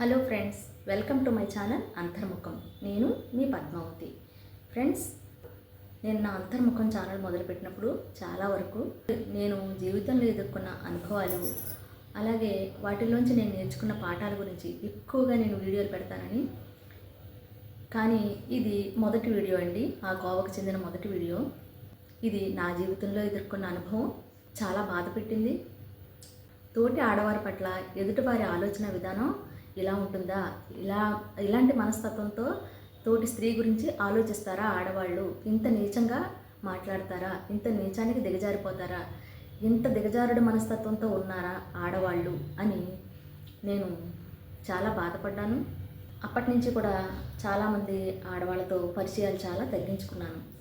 Hello friends welcome to my channel Antarmukham. నేను మీ Padmavati. Friends నేను నా అంతర్ముఖం ఛానల్ మొదలుపెట్టినప్పుడు చాలా వరకు నేను జీవితంలో ఎదుర్కొన్న అనుభవాలు అలాగే వాటిలోంచి నేను నేర్చుకున్న పాఠాల గురించి ఎక్కువగా నేను వీడియోలు పెడతానని. కానీ ఇది మొదటి వీడియో అండి. ఆ గోవాకు చెందిన మొదటి వీడియో. ఇది నా జీవితంలో ఎదుర్కొన్న అనుభవం. చాలా బాధ పెట్టింది. తోటి ఆడవారి పట్ల ఎదుటివారి ఆలోచన విధానం ఇలా ఉంటుందా? ఇలా ఇలాంటి మనస్తత్వంతో తోటి స్త్రీ గురించి ఆలోచిస్తారా ఆడవాళ్ళు? ఇంత నీచంగా మాట్లాడతారా? ఇంత నీచానికి దిగజారిపోతారా? ఇంత దిగజారుడు మనస్తత్వంతో ఉన్నారా ఆడవాళ్ళు అని నేను చాలా బాధపడ్డాను. అప్పటి నుంచి కూడా చాలామంది ఆడవాళ్ళతో పరిచయాలు చాలా తగ్గించుకున్నాను.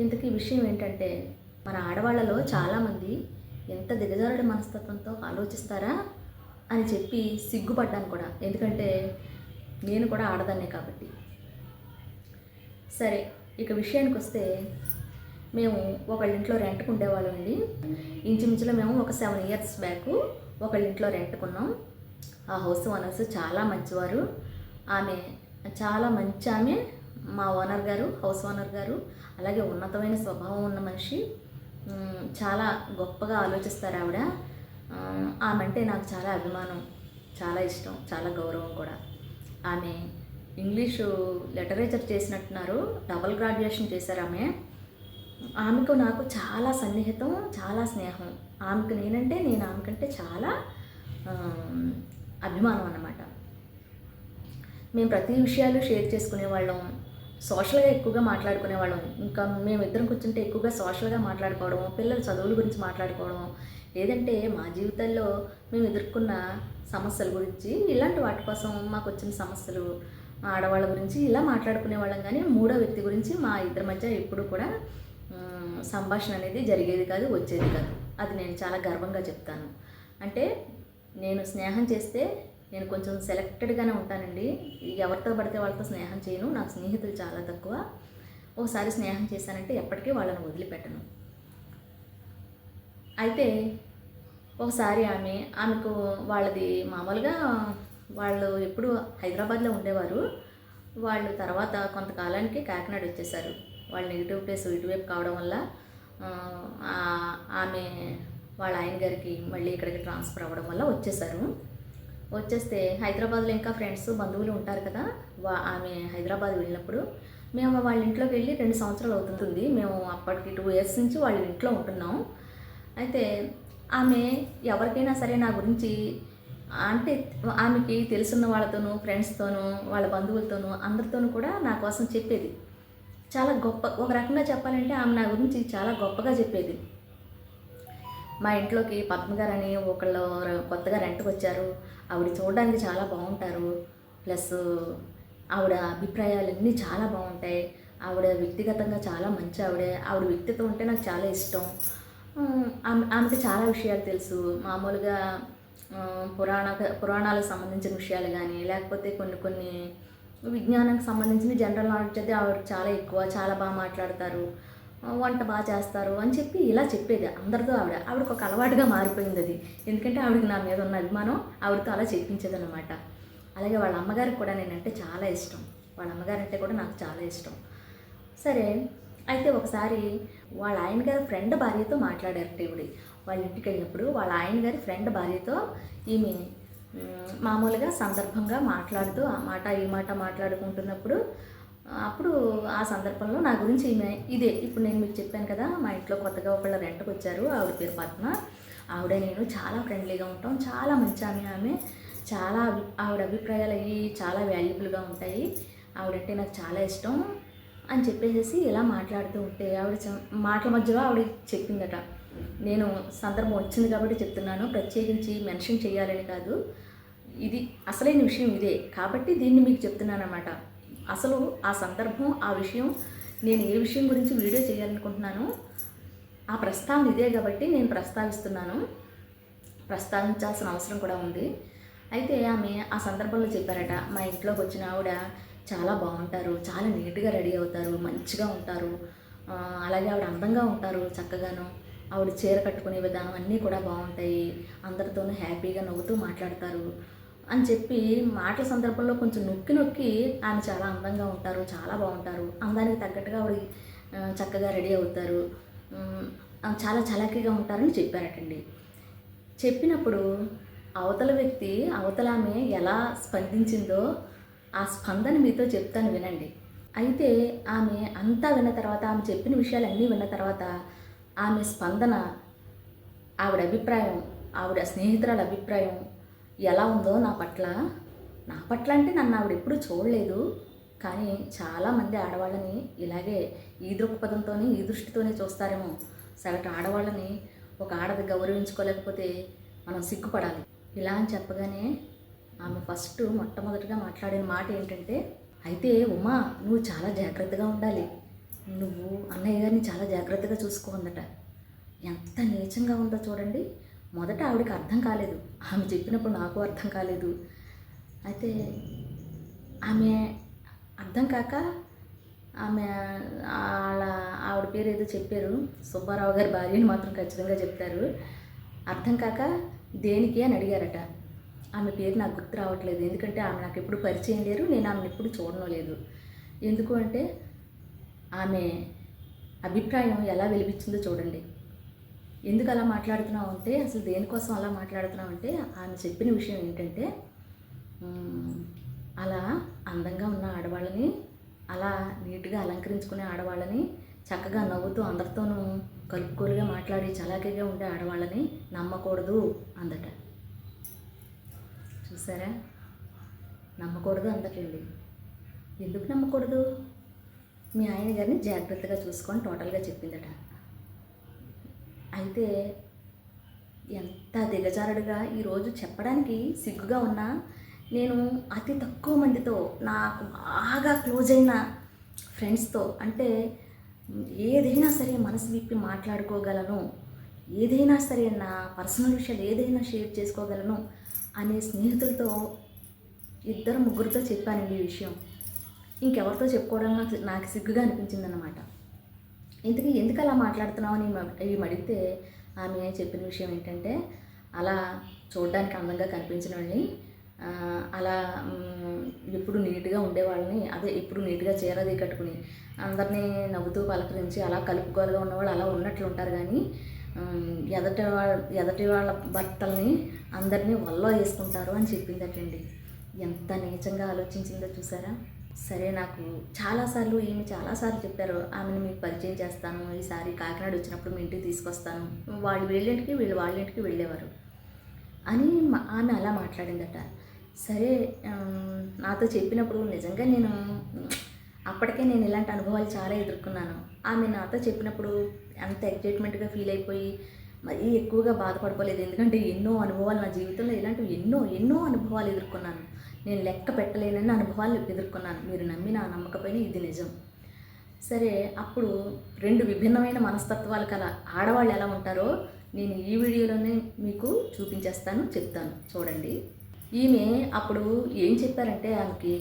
ఇంతకీ విషయం ఏంటంటే మన ఆడవాళ్ళలో చాలామంది ఎంత దిగజారుడు మనస్తత్వంతో ఆలోచిస్తారా? అని చెప్పి సిగ్గుపడ్డాను కూడా. ఎందుకంటే నేను కూడా ఆడదాన్నే కాబట్టి. సరే ఇక విషయానికి వస్తే మేము ఒకళ్ళింట్లో రెంట్కు ఉండేవాళ్ళం అండి. ఇంచుమించులో మేము ఒక సెవెన్ ఇయర్స్ బ్యాక్ ఒకళ్ళింట్లో రెంట్కున్నాం ఆ హౌస్ ఓనర్స్ చాలా మంచివారు. ఆమె చాలా మంచి ఆమె. మా ఓనర్ గారు హౌస్ ఓనర్ గారు. అలాగే ఉన్నతమైన స్వభావం ఉన్న మనిషి. చాలా గొప్పగా ఆలోచిస్తారు ఆవిడ. ఆమె అంటే నాకు చాలా అభిమానం చాలా ఇష్టం చాలా గౌరవం కూడా. ఆమె ఇంగ్లీషు లిటరేచర్ చేసినట్టున్నారు డబల్ గ్రాడ్యుయేషన్ చేశారు ఆమె. ఆమెకు నాకు చాలా సన్నిహితం చాలా స్నేహం. ఆమెకు నేనంటే నేను ఆమెకంటే చాలా అభిమానం అన్నమాట. మేము ప్రతి విషయాలు షేర్ చేసుకునేవాళ్ళం. సోషల్గా ఎక్కువగా మాట్లాడుకునేవాళ్ళం ఇంకా మేము ఇద్దరం కూర్చుంటే ఎక్కువగా సోషల్గా మాట్లాడుకోవడం పిల్లల చదువుల గురించి మాట్లాడుకోవడం లేదంటే మా జీవితాల్లో మేము ఎదుర్కొన్న సమస్యల గురించి ఇలాంటి వాటి కోసం మాకు వచ్చిన సమస్యలు ఆడవాళ్ళ గురించి ఇలా మాట్లాడుకునే వాళ్ళం. కానీ మూడో వ్యక్తి గురించి మా ఇద్దరి మధ్య ఎప్పుడు కూడా సంభాషణ అనేది జరిగేది కాదు వచ్చేది కాదు. అది నేను చాలా గర్వంగా చెప్తాను. అంటే నేను స్నేహం చేస్తే నేను కొంచెం సెలెక్టెడ్గానే ఉంటానండి. ఎవరితో పడితే వాళ్ళతో స్నేహం చేయను. నాకు స్నేహితులు చాలా తక్కువ. ఒకసారి స్నేహం చేశానంటే ఎప్పటికీ వాళ్ళని వదిలిపెట్టను. అయితే ఒకసారి ఆమె ఆమెకు వాళ్ళది మామూలుగా వాళ్ళు ఎప్పుడు హైదరాబాద్లో ఉండేవారు. వాళ్ళు తర్వాత కొంతకాలానికి కాకినాడ వచ్చేసారు. వాళ్ళు నెగిటివ్ ప్లేస్ ఇటువైపు కావడం వల్ల ఆమె వాళ్ళ ఆయన గారికి మళ్ళీ ఇక్కడికి ట్రాన్స్ఫర్ అవ్వడం వల్ల వచ్చేసారు. వచ్చేస్తే హైదరాబాద్లో ఇంకా ఫ్రెండ్స్ బంధువులు ఉంటారు కదా వా ఆమె హైదరాబాద్ వెళ్ళినప్పుడు మేము వాళ్ళ ఇంట్లోకి వెళ్ళి రెండు సంవత్సరాలు అవుతుంది మేము అప్పటికి టూ ఇయర్స్ నుంచి వాళ్ళ ఇంట్లో ఉంటున్నాం. అయితే ఆమె ఎవరికైనా సరే నా గురించి అంటే ఆమెకి తెలుసున్న వాళ్ళతోనూ ఫ్రెండ్స్తోనూ వాళ్ళ బంధువులతోనూ అందరితోనూ కూడా నా కోసం చెప్పేది. చాలా గొప్ప ఒక రకంగా చెప్పాలంటే ఆమె నా గురించి చాలా గొప్పగా చెప్పేది. మా ఇంట్లోకి పద్మ గారు అని ఒకళ్ళు కొత్తగా రెంట్కి వచ్చారు ఆవిడ చూడడానికి చాలా బాగుంటారు. ప్లస్ ఆవిడ అభిప్రాయాలన్నీ చాలా బాగుంటాయి. ఆవిడ వ్యక్తిగతంగా చాలా మంచి ఆవిడ. ఆవిడ వ్యక్తిత్వం అంటే నాకు చాలా ఇష్టం. ఆమె ఆమెకి చాలా విషయాలు తెలుసు. మామూలుగా పురాణ పురాణాలకు సంబంధించిన విషయాలు కానీ లేకపోతే కొన్ని కొన్ని విజ్ఞానానికి సంబంధించిన జనరల్ నాలెడ్జ్ అయితే ఆవిడ చాలా ఎక్కువ చాలా బాగా మాట్లాడతారు. వంట బాగా చేస్తారు అని చెప్పి ఇలా చెప్పేది అందరితో ఆవిడ. ఆవిడకు ఒక అలవాటుగా మారిపోయింది అది. ఎందుకంటే ఆవిడకి నా మీద ఉన్న అభిమానం ఆవిడతో అలా చెప్పించేది అనమాట అలాగే వాళ్ళ అమ్మగారికి కూడా నేనంటే చాలా ఇష్టం. వాళ్ళ అమ్మగారంటే కూడా నాకు చాలా ఇష్టం. సరే అయితే ఒకసారి వాళ్ళ ఆయన గారి ఫ్రెండ్ భార్యతో మాట్లాడారు ఈవిడ వాళ్ళ ఇంటికి వెళ్ళినప్పుడు వాళ్ళ ఆయన గారి ఫ్రెండ్ భార్యతో ఈమె మామూలుగా సందర్భంగా మాట్లాడుతూ ఆ మాట ఈ మాట మాట్లాడుకుంటున్నప్పుడు అప్పుడు ఆ సందర్భంలో నా గురించి ఇదే ఇప్పుడు నేను మీకు చెప్పాను కదా మా ఇంట్లో కొత్తగా ఒకళ్ళు రెంట్కి వచ్చారు ఆవిడ పేరు పద్మ. ఆవిడ నేను చాలా ఫ్రెండ్లీగా ఉంటాం చాలా మంచి ఆమె ఆమె. చాలా అభి- ఆవిడ అభిప్రాయాలు అవి చాలా వాల్యుబుల్గా ఉంటాయి. ఆవిడంటే నాకు చాలా ఇష్టం అని చెప్పేసి ఇలా మాట్లాడుతూ ఉంటే ఆవిడ మాటల మధ్యలో ఆవిడ చెప్పిందట. నేను సందర్భం వచ్చింది కాబట్టి చెప్తున్నాను ప్రత్యేకించి మెన్షన్ చేయాలని కాదు. ఇది అసలైన విషయం ఇదే కాబట్టి దీన్ని మీకు చెప్తున్నాను అనమాట అసలు ఆ సందర్భం ఆ విషయం నేను ఏ విషయం గురించి వీడియో చేయాలనుకుంటున్నాను ఆ ప్రస్తావన ఇదే కాబట్టి నేను ప్రస్తావిస్తున్నాను. ప్రస్తావించాల్సిన అవసరం కూడా ఉంది. అయితే ఆమె ఆ సందర్భంలో చెప్పారట మా ఇంట్లోకి వచ్చిన ఆవిడ చాలా బాగుంటారు చాలా నీట్గా రెడీ అవుతారు మంచిగా ఉంటారు. అలాగే ఆవిడ అందంగా ఉంటారు చక్కగాను. ఆవిడ చీర కట్టుకునే విధానం అన్నీ కూడా బాగుంటాయి. అందరితోనూ హ్యాపీగా నవ్వుతూ మాట్లాడతారు. అని చెప్పి మాటల సందర్భంలో కొంచెం నొక్కి నొక్కి ఆమె చాలా అందంగా ఉంటారు చాలా బాగుంటారు. అందానికి తగ్గట్టుగా ఆవిడ చక్కగా రెడీ అవుతారు. చాలా చలాకీగా ఉంటారని చెప్పారటండి. చెప్పినప్పుడు అవతల వ్యక్తి అవతల ఆమె ఎలా స్పందించిందో ఆ స్పందన మీతో చెప్తాను వినండి. అయితే ఆమె అంతా విన్న తర్వాత ఆమె చెప్పిన విషయాలన్నీ విన్న తర్వాత ఆమె స్పందన ఆవిడ అభిప్రాయం ఆవిడ స్నేహితురాల అభిప్రాయం ఎలా ఉందో నా పట్ల. నా పట్ల అంటే నన్ను ఆవిడ ఎప్పుడూ చూడలేదు. కానీ చాలామంది ఆడవాళ్ళని ఇలాగే ఈ దృక్పథంతోనే ఈ దృష్టితోనే చూస్తారేమో. సగటు ఆడవాళ్ళని ఒక ఆడది గౌరవించుకోలేకపోతే మనం సిగ్గుపడాలి. ఇలా అని చెప్పగానే ఆమె ఫస్ట్ మొట్టమొదటిగా మాట్లాడిన మాట ఏంటంటే అయితే ఉమా నువ్వు చాలా జాగ్రత్తగా ఉండాలి. నువ్వు అన్నయ్య గారిని చాలా జాగ్రత్తగా చూసుకోందట ఎంత నీచంగా ఉందో చూడండి. మొదట ఆవిడకి అర్థం కాలేదు. ఆమె చెప్పినప్పుడు నాకు అర్థం కాలేదు. అయితే ఆమె అర్థం కాక ఆమె వాళ్ళ ఆవిడ పేరు ఏదో చెప్పారు. సుబ్బారావు గారి భార్యని మాత్రం ఖచ్చితంగా చెప్తారు. అర్థం కాక దేనికి అని అడిగారట. ఆమె పేరు నాకు గుర్తు రావట్లేదు. ఎందుకంటే ఆమె నాకు ఎప్పుడు పరిచయం లేరు. నేను ఆమెను ఎప్పుడు చూడడం లేదు. ఎందుకు అంటే ఆమె అభిప్రాయం ఎలా వెలిపించిందో చూడండి. ఎందుకు అలా మాట్లాడుతున్నావు అంటే అసలు దేనికోసం అలా మాట్లాడుతున్నావు అంటే ఆమె చెప్పిన విషయం ఏంటంటే అలా అందంగా ఉన్న ఆడవాళ్ళని అలా నీట్గా అలంకరించుకునే ఆడవాళ్ళని చక్కగా నవ్వుతూ అందరితోనూ కలుపుకోలుగా మాట్లాడి చలాకీగా ఉండే ఆడవాళ్ళని నమ్మకూడదు అందట. చూసారా? నమ్మకూడదు అందటండి. ఎందుకు నమ్మకూడదు? మీ ఆయన గారిని జాగ్రత్తగా చూసుకొని టోటల్గా చెప్పిందట. అయితే ఎంత దిగజారుడుగా ఈరోజు చెప్పడానికి సిగ్గుగా ఉన్నా నేను అతి తక్కువ మందితో నాకు బాగా క్లోజ్ అయిన ఫ్రెండ్స్తో అంటే ఏదైనా సరే మనసు విప్పి మాట్లాడుకోగలను ఏదైనా సరే నా పర్సనల్ విషయాలు ఏదైనా షేర్ చేసుకోగలను అనే స్నేహితులతో ఇద్దరు ముగ్గురితో చెప్పానండి ఈ విషయం. ఇంకెవరితో చెప్పుకోవడం నాకు నాకు సిగ్గుగా అనిపించిందన్నమాట. ఇంతకీ ఎందుకు అలా మాట్లాడుతున్నావు అని ఇవి అడిగితే ఆమె చెప్పిన విషయం ఏంటంటే అలా చూడడానికి అందంగా కనిపించిన వాళ్ళని అలా ఎప్పుడు నీట్గా ఉండేవాళ్ళని అదే ఎప్పుడు నీట్గా చీరది కట్టుకుని అందరినీ నవ్వుతూ పలకరించి అలా కలుపుకోలుగా ఉన్నవాళ్ళు అలా ఉన్నట్లు ఉంటారు కానీ ఎదటి వాళ్ళ ఎదటి వాళ్ళ భర్తల్ని అందరినీ వల్ల వేసుకుంటారు అని చెప్పిందటండి. ఎంత నీచంగా ఆలోచించిందో చూసారా? సరే నాకు చాలాసార్లు ఈమె చాలాసార్లు చెప్పారు ఆమెను మీకు పరిచయం చేస్తాను ఈసారి కాకినాడ వచ్చినప్పుడు మీ ఇంటికి తీసుకొస్తాను. వాళ్ళు వీళ్ళింటికి వీళ్ళు వాళ్ళ ఇంటికి వెళ్ళేవారు అని మా- ఆమె అలా మాట్లాడిందట. సరే నాతో చెప్పినప్పుడు నిజంగా నేను అప్పటికే నేను ఇలాంటి అనుభవాలు చాలా ఎదుర్కొన్నాను. ఆమె నాతో చెప్పినప్పుడు అంత ఎక్సైట్మెంట్గా ఫీల్ అయిపోయి మరీ ఎక్కువగా బాధపడిపోలేదు ఎందుకంటే ఎన్నో అనుభవాలు నా జీవితంలో ఇలాంటివి ఎన్నో ఎన్నో అనుభవాలు ఎదుర్కొన్నాను. నేను లెక్క పెట్టలేనని అనుభవాలు ఎదుర్కొన్నాను. మీరు నమ్మిన నమ్మకపోయినా ఇది నిజం. సరే అప్పుడు రెండు విభిన్నమైన మనస్తత్వాలు కల ఆడవాళ్ళు ఎలా ఉంటారో నేను ఈ వీడియోలోనే మీకు చూపించేస్తాను చెప్తాను. చూడండి. ఈమె అప్పుడు ఏం చెప్పారంటే ఆమెకి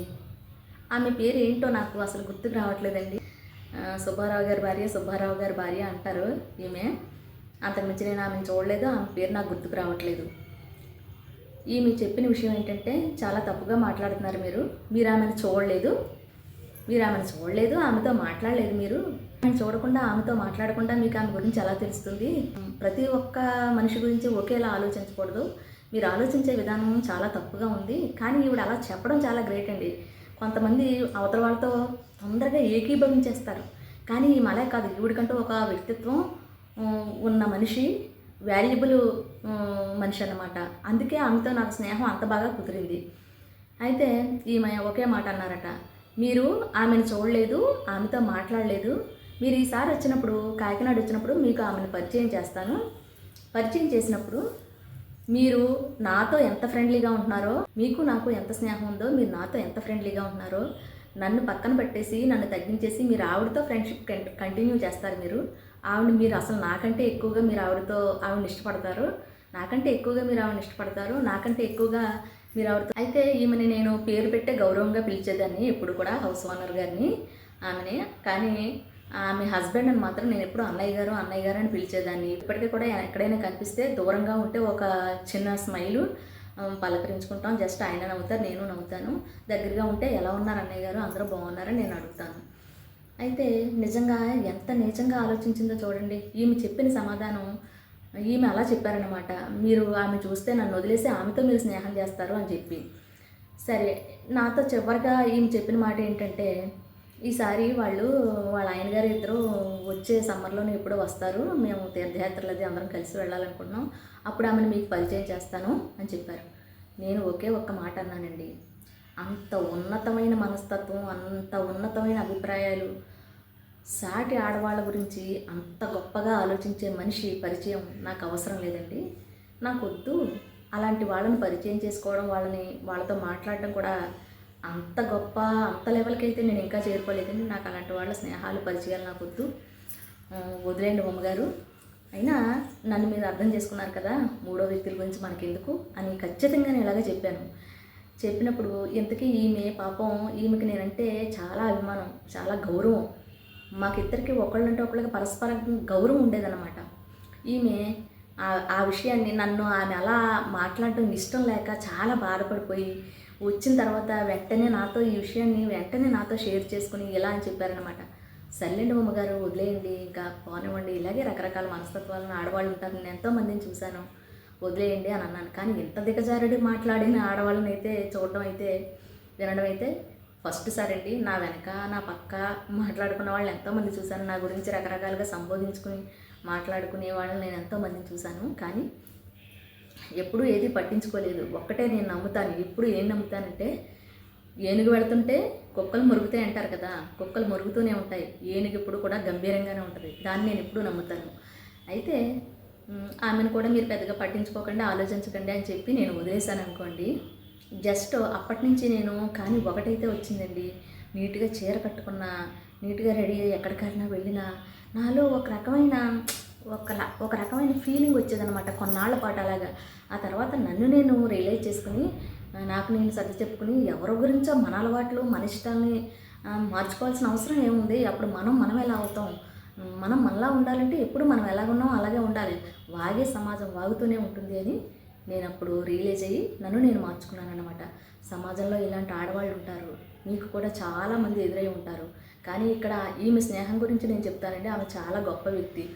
ఆమె పేరు ఏంటో నాకు అసలు గుర్తుకు రావట్లేదండి. సుబ్బారావు గారి భార్య సుబ్బారావు గారి భార్య అంటారు ఈమె. అంతకుమించి నేను ఆమెను చూడలేదు. ఆమె పేరు నాకు గుర్తుకు రావట్లేదు. ఈమె చెప్పిన విషయం ఏంటంటే చాలా తప్పుగా మాట్లాడుతున్నారు మీరు. మీరు ఆమెను చూడలేదు. మీరు ఆమెను చూడలేదు ఆమెతో మాట్లాడలేదు మీరు. ఆమె చూడకుండా ఆమెతో మాట్లాడకుండా మీకు ఆమె గురించి ఎలా తెలుస్తుంది? ప్రతి ఒక్క మనిషి గురించి ఒకేలా ఆలోచించకూడదు. మీరు ఆలోచించే విధానం చాలా తప్పుగా ఉంది. కానీ ఈవిడ అలా చెప్పడం చాలా గ్రేట్ అండి. కొంతమంది అవతల వాళ్ళతో తొందరగా ఏకీభవించేస్తారు. కానీ ఈమె అలా కాదు. ఈవిడికంటూ ఒక వ్యక్తిత్వం ఉన్న మనిషి వాల్యుబుల్ మనిషి అన్నమాట. అందుకే ఆమెతో నాకు స్నేహం అంత బాగా కుదిరింది. అయితే ఈమె ఒకే మాట అన్నారట మీరు ఆమెను చూడలేదు ఆమెతో మాట్లాడలేదు. మీరు ఈసారి వచ్చినప్పుడు కాకినాడ వచ్చినప్పుడు మీకు ఆమెను పరిచయం చేస్తాను. పరిచయం చేసినప్పుడు మీరు నాతో ఎంత ఫ్రెండ్లీగా ఉంటున్నారో మీకు నాకు ఎంత స్నేహం ఉందో మీరు నాతో ఎంత ఫ్రెండ్లీగా ఉంటున్నారో నన్ను పక్కన పెట్టేసి నన్ను తగ్గించేసి మీరు ఆవిడతో ఫ్రెండ్షిప్ కంటిన్యూ చేస్తారు మీరు. ఆవిడ మీరు అసలు నాకంటే ఎక్కువగా మీరు ఆవిడతో ఆవిడని ఇష్టపడతారు. నాకంటే ఎక్కువగా మీరు ఆవిడని ఇష్టపడతారు. నాకంటే ఎక్కువగా మీరు ఆవిడతో అయితే ఈమెని నేను పేరు పెట్టే గౌరవంగా పిలిచేదాన్ని ఎప్పుడు కూడా హౌస్ ఓనర్ గారిని ఆమెని. కానీ ఆమె హస్బెండ్ అని మాత్రం నేను ఎప్పుడు అన్నయ్య గారు అన్నయ్య గారు అని పిలిచేదాన్ని. ఇప్పటికీ కూడా ఎక్కడైనా కనిపిస్తే దూరంగా ఉంటే ఒక చిన్న స్మైలు పలకరించుకుంటాం. జస్ట్ ఆయన నవ్వుతారు నేను నవ్వుతాను. దగ్గరగా ఉంటే ఎలా ఉన్నారు అన్నయ్య గారు? అందరూ బాగున్నారని నేను అడుగుతాను. అయితే నిజంగా ఎంత నీచంగా ఆలోచించిందో చూడండి. ఈమె చెప్పిన సమాధానం ఈమె అలా చెప్పారనమాట మీరు ఆమె చూస్తే నన్ను వదిలేసి ఆమెతో మీరు స్నేహం చేస్తారు అని చెప్పి. సరే నాతో చివరిగా ఈమె చెప్పిన మాట ఏంటంటే ఈసారి వాళ్ళు వాళ్ళ ఆయన గారు ఇద్దరు వచ్చే సమ్మర్లోనే ఎప్పుడో వస్తారు. మేము తీర్థయాత్రలు అది అందరం కలిసి వెళ్ళాలనుకుంటున్నాం. అప్పుడు ఆమెను మీకు పరిచయం చేస్తాను అని చెప్పారు. నేను ఒకే ఒక్క మాట అన్నానండి. అంత ఉన్నతమైన మనస్తత్వం అంత ఉన్నతమైన అభిప్రాయాలు. సాటి ఆడవాళ్ళ గురించి అంత గొప్పగా ఆలోచించే మనిషి పరిచయం నాకు అవసరం లేదండి. నాకు వద్దు అలాంటి వాళ్ళని పరిచయం చేసుకోవడం వాళ్ళని వాళ్ళతో మాట్లాడడం కూడా అంత గొప్ప అంత లెవెల్కి అయితే నేను ఇంకా చేరుకోలేదండి. నాకు అలాంటి వాళ్ళ స్నేహాలు పరిచయాలు నాకు వద్దు వదిలేండి అమ్మగారు అయినా నన్ను మీరు అర్థం చేసుకున్నారు కదా మూడో వ్యక్తుల గురించి మనకెందుకు అని ఖచ్చితంగా నేను ఇలాగే చెప్పాను. చెప్పినప్పుడు ఇంతకీ ఈమె? పాపం ఈమెకి నేనంటే చాలా అభిమానం చాలా గౌరవం. మాకిద్దరికి ఒకళ్ళంటే ఒకళ్ళకి పరస్పర గౌరవం ఉండేదన్నమాట. ఈమె ఆ- విషయాన్ని నన్ను ఆమె అలా మాట్లాడడం ఇష్టం లేక చాలా బాధపడిపోయి వచ్చిన తర్వాత వెంటనే నాతో ఈ విషయాన్ని వెంటనే నాతో షేర్ చేసుకుని ఇలా అని చెప్పారనమాట సర్లేండి అమ్మగారు వదిలేయండి ఇంకా పోనివ్వండి. ఇలాగే రకరకాల మనస్తత్వాలను ఆడవాళ్ళు ఉంటారు. నేను ఎంతోమందిని చూశాను. వదిలేయండి అని అన్నాను. కానీ ఇంత దిగజారుడి మాట్లాడిన ఆడవాళ్ళని అయితే చూడడం అయితే వినడం అయితే ఫస్ట్ సారండి అండి. నా వెనక నా పక్క మాట్లాడుకున్న వాళ్ళని ఎంతోమంది చూశాను. నా గురించి రకరకాలుగా సంబోధించుకుని మాట్లాడుకునే వాళ్ళని నేను ఎంతోమందిని చూశాను. కానీ ఎప్పుడూ ఏది పట్టించుకోలేదు. ఒక్కటే నేను నమ్ముతాను. ఎప్పుడు ఏం నమ్ముతానంటే ఏనుగు వెళుతుంటే కుక్కలు మురుగుతాయి అంటారు కదా. కుక్కలు మురుగుతూనే ఉంటాయి. ఏనుగు ఎప్పుడు కూడా గంభీరంగానే ఉంటుంది. దాన్ని నేను ఎప్పుడూ నమ్ముతాను. అయితే ఆమెను కూడా మీరు పెద్దగా పట్టించుకోకండి ఆలోచించకండి అని చెప్పి నేను వదిలేశాను అనుకోండి. జస్ట్ అప్పటి నుంచి నేను కానీ ఒకటైతే వచ్చిందండి. నీట్గా చీర కట్టుకున్నా నీట్గా రెడీ అయ్యి ఎక్కడికైనా వెళ్ళినా నాలో ఒక రకమైన ఒక ఒక రకమైన ఫీలింగ్ వచ్చేదనమాట కొన్నాళ్ళ పాటు అలాగా. ఆ తర్వాత నన్ను నేను రియలైజ్ చేసుకుని నాకు నేను సర్ది చెప్పుకుని ఎవరి గురించో మన అలవాట్లు మన ఇష్టాలని మార్చుకోవాల్సిన అవసరం ఏముంది? అప్పుడు మనం మనం ఎలా అవుతాం? మనం మనలా ఉండాలంటే ఎప్పుడు మనం ఎలాగున్నాం అలాగే ఉండాలి. వాగే సమాజం వాగుతూనే ఉంటుంది అని నేను అప్పుడు రియలైజ్ అయ్యి నన్ను నేను మార్చుకున్నాను అనమాట సమాజంలో ఇలాంటి ఆడవాళ్ళు ఉంటారు. మీకు కూడా చాలామంది ఎదురై ఉంటారు. కానీ ఇక్కడ ఈమె స్నేహం గురించి నేను చెప్తానండి. ఆమె చాలా గొప్ప వ్యక్తి.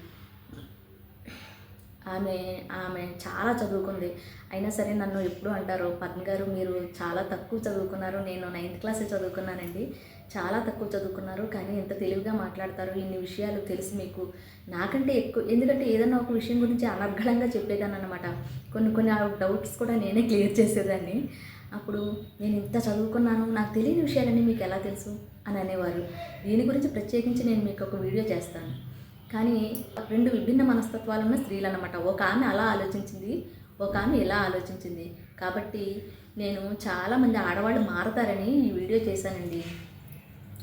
ఆమె ఆమె చాలా చదువుకుంది. అయినా సరే నన్ను ఎప్పుడు అంటారు పద్మ గారు మీరు చాలా తక్కువ చదువుకున్నారు. నేను నైన్త్ క్లాసే చదువుకున్నానండి. చాలా తక్కువ చదువుకున్నారు కానీ ఎంత తెలివిగా మాట్లాడతారు ఇన్ని విషయాలు తెలుసు మీకు నాకంటే ఎక్కువ ఎందుకంటే ఏదైనా ఒక విషయం గురించి అనర్గళంగా చెప్పేదాన్ని అనమాట కొన్ని కొన్ని డౌట్స్ కూడా నేనే క్లియర్ చేసేదాన్ని. అప్పుడు నేను ఇంత చదువుకున్నాను నాకు తెలియని విషయాలన్నీ మీకు ఎలా తెలుసు? అని అనేవారు. దీని గురించి ప్రత్యేకించి నేను మీకు ఒక వీడియో చేస్తాను. కానీ రెండు విభిన్న మనస్తత్వాలు ఉన్న స్త్రీలు అనమాట ఒక ఆమె అలా ఆలోచించింది ఒక ఆమె ఇలా ఆలోచించింది. కాబట్టి నేను చాలామంది ఆడవాళ్ళు మారతారని ఈ వీడియో చేశానండి.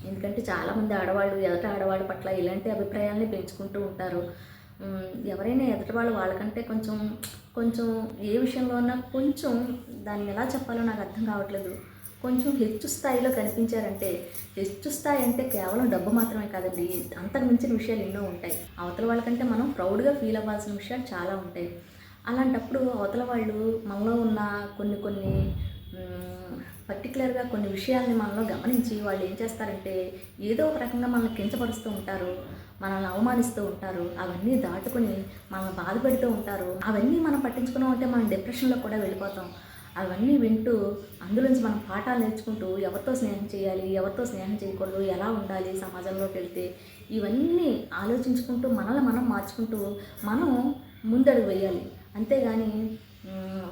ఎందుకంటే చాలామంది ఆడవాళ్ళు ఎదట ఆడవాళ్ళ పట్ల ఇలాంటి అభిప్రాయాలని పెంచుకుంటూ ఉంటారు. ఎవరైనా ఎదట వాళ్ళు వాళ్ళకంటే కొంచెం కొంచెం ఏ విషయంలో కొంచెం దాన్ని ఎలా చెప్పాలో నాకు అర్థం కావట్లేదు. కొంచెం హెచ్చు స్థాయిలో కనిపించారంటే హెచ్చు స్థాయి అంటే కేవలం డబ్బు మాత్రమే కాదండి అంతకు మించిన విషయాలు ఎన్నో ఉంటాయి. అవతల వాళ్ళకంటే మనం ప్రౌడ్గా ఫీల్ అవ్వాల్సిన విషయాలు చాలా ఉంటాయి. అలాంటప్పుడు అవతల వాళ్ళు మనలో ఉన్న కొన్ని కొన్ని పర్టికులర్గా కొన్ని విషయాల్ని మనలో గమనించి వాళ్ళు ఏం చేస్తారంటే ఏదో ఒక రకంగా మనల్ని కించపరుస్తూ ఉంటారు మనల్ని అవమానిస్తూ ఉంటారు. అవన్నీ దాటుకొని మనల్ని బాధపెడుతూ ఉంటారు. అవన్నీ మనం పట్టించుకున్నాం అంటే మనం డిప్రెషన్లో కూడా వెళ్ళిపోతాం. అవన్నీ వింటూ అందులోంచి మనం పాఠాలు నేర్చుకుంటూ ఎవరితో స్నేహం చేయాలి ఎవరితో స్నేహం చేయకూడదు ఎలా ఉండాలి సమాజంలోకి వెళ్తే ఇవన్నీ ఆలోచించుకుంటూ మనల్ని మనం మార్చుకుంటూ మనం ముందడుగు వేయాలి. అంతేగాని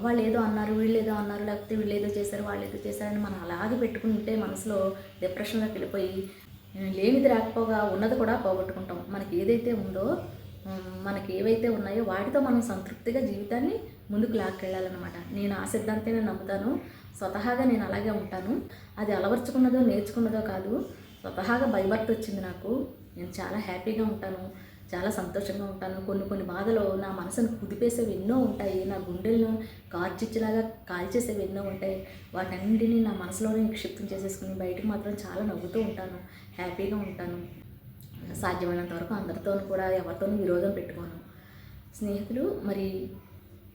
వాళ్ళు ఏదో అన్నారు వీళ్ళు ఏదో అన్నారు లేకపోతే వీళ్ళు ఏదో చేశారు వాళ్ళు ఏదో చేశారని మనం అలాగే పెట్టుకుంటే మనసులో డిప్రెషన్లోకి వెళ్ళిపోయి లేనిది రాకపోగా ఉన్నది కూడా పోగొట్టుకుంటాం. మనకి ఏదైతే ఉందో మనకి ఏవైతే ఉన్నాయో వాటితో మనం సంతృప్తిగా జీవితాన్ని ముందుకు లాక్కెళ్ళాలన్నమాట. నేను ఆ సిద్ధాంతాన్ని నమ్ముతాను. స్వతహాగా నేను అలాగే ఉంటాను. అది అలవర్చుకున్నదో నేర్చుకున్నదో కాదు స్వతహాగా భయభర్త వచ్చింది నాకు. నేను చాలా హ్యాపీగా ఉంటాను. చాలా సంతోషంగా ఉంటాను. కొన్ని కొన్ని బాధలు నా మనసును కుదిపేసేవి ఎన్నో ఉంటాయి. నా గుండెలను కార్చిచ్చేలాగా కాల్చేసేవి ఎన్నో ఉంటాయి. వాటన్నింటినీ నా మనసులోనే నిక్షిప్తం చేసేసుకుని బయటకు మాత్రం చాలా నవ్వుతూ ఉంటాను. హ్యాపీగా ఉంటాను. సాధ్యమైనంత వరకు అందరితోనూ కూడా ఎవరితోనూ విరోధం పెట్టుకోను. స్నేహితులు మరి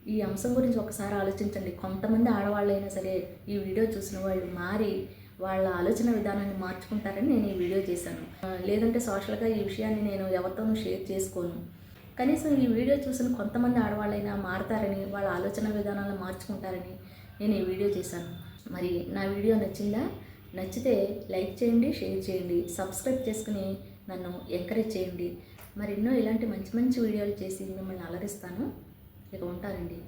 ఈ అంశం గురించి ఒకసారి ఆలోచించండి. కొంతమంది ఆడవాళ్ళైనా సరే ఈ వీడియో చూసిన వాళ్ళు మారి వాళ్ళ ఆలోచన విధానాన్ని మార్చుకుంటారని నేను ఈ వీడియో చేశాను. లేదంటే సోషల్గా ఈ విషయాన్ని నేను ఎవరితోనూ షేర్ చేసుకోను. కనీసం ఈ వీడియో చూసిన కొంతమంది ఆడవాళ్ళైనా మారతారని వాళ్ళ ఆలోచన విధానాలను మార్చుకుంటారని నేను ఈ వీడియో చేశాను. మరి నా వీడియో నచ్చిందా? నచ్చితే లైక్ చేయండి షేర్ చేయండి సబ్స్క్రైబ్ చేసుకుని నన్ను ఎంకరేజ్ చేయండి. మరెన్నో ఇలాంటి మంచి మంచి వీడియోలు చేసి మిమ్మల్ని అలరిస్తాను. ఇక ఉంటానండి.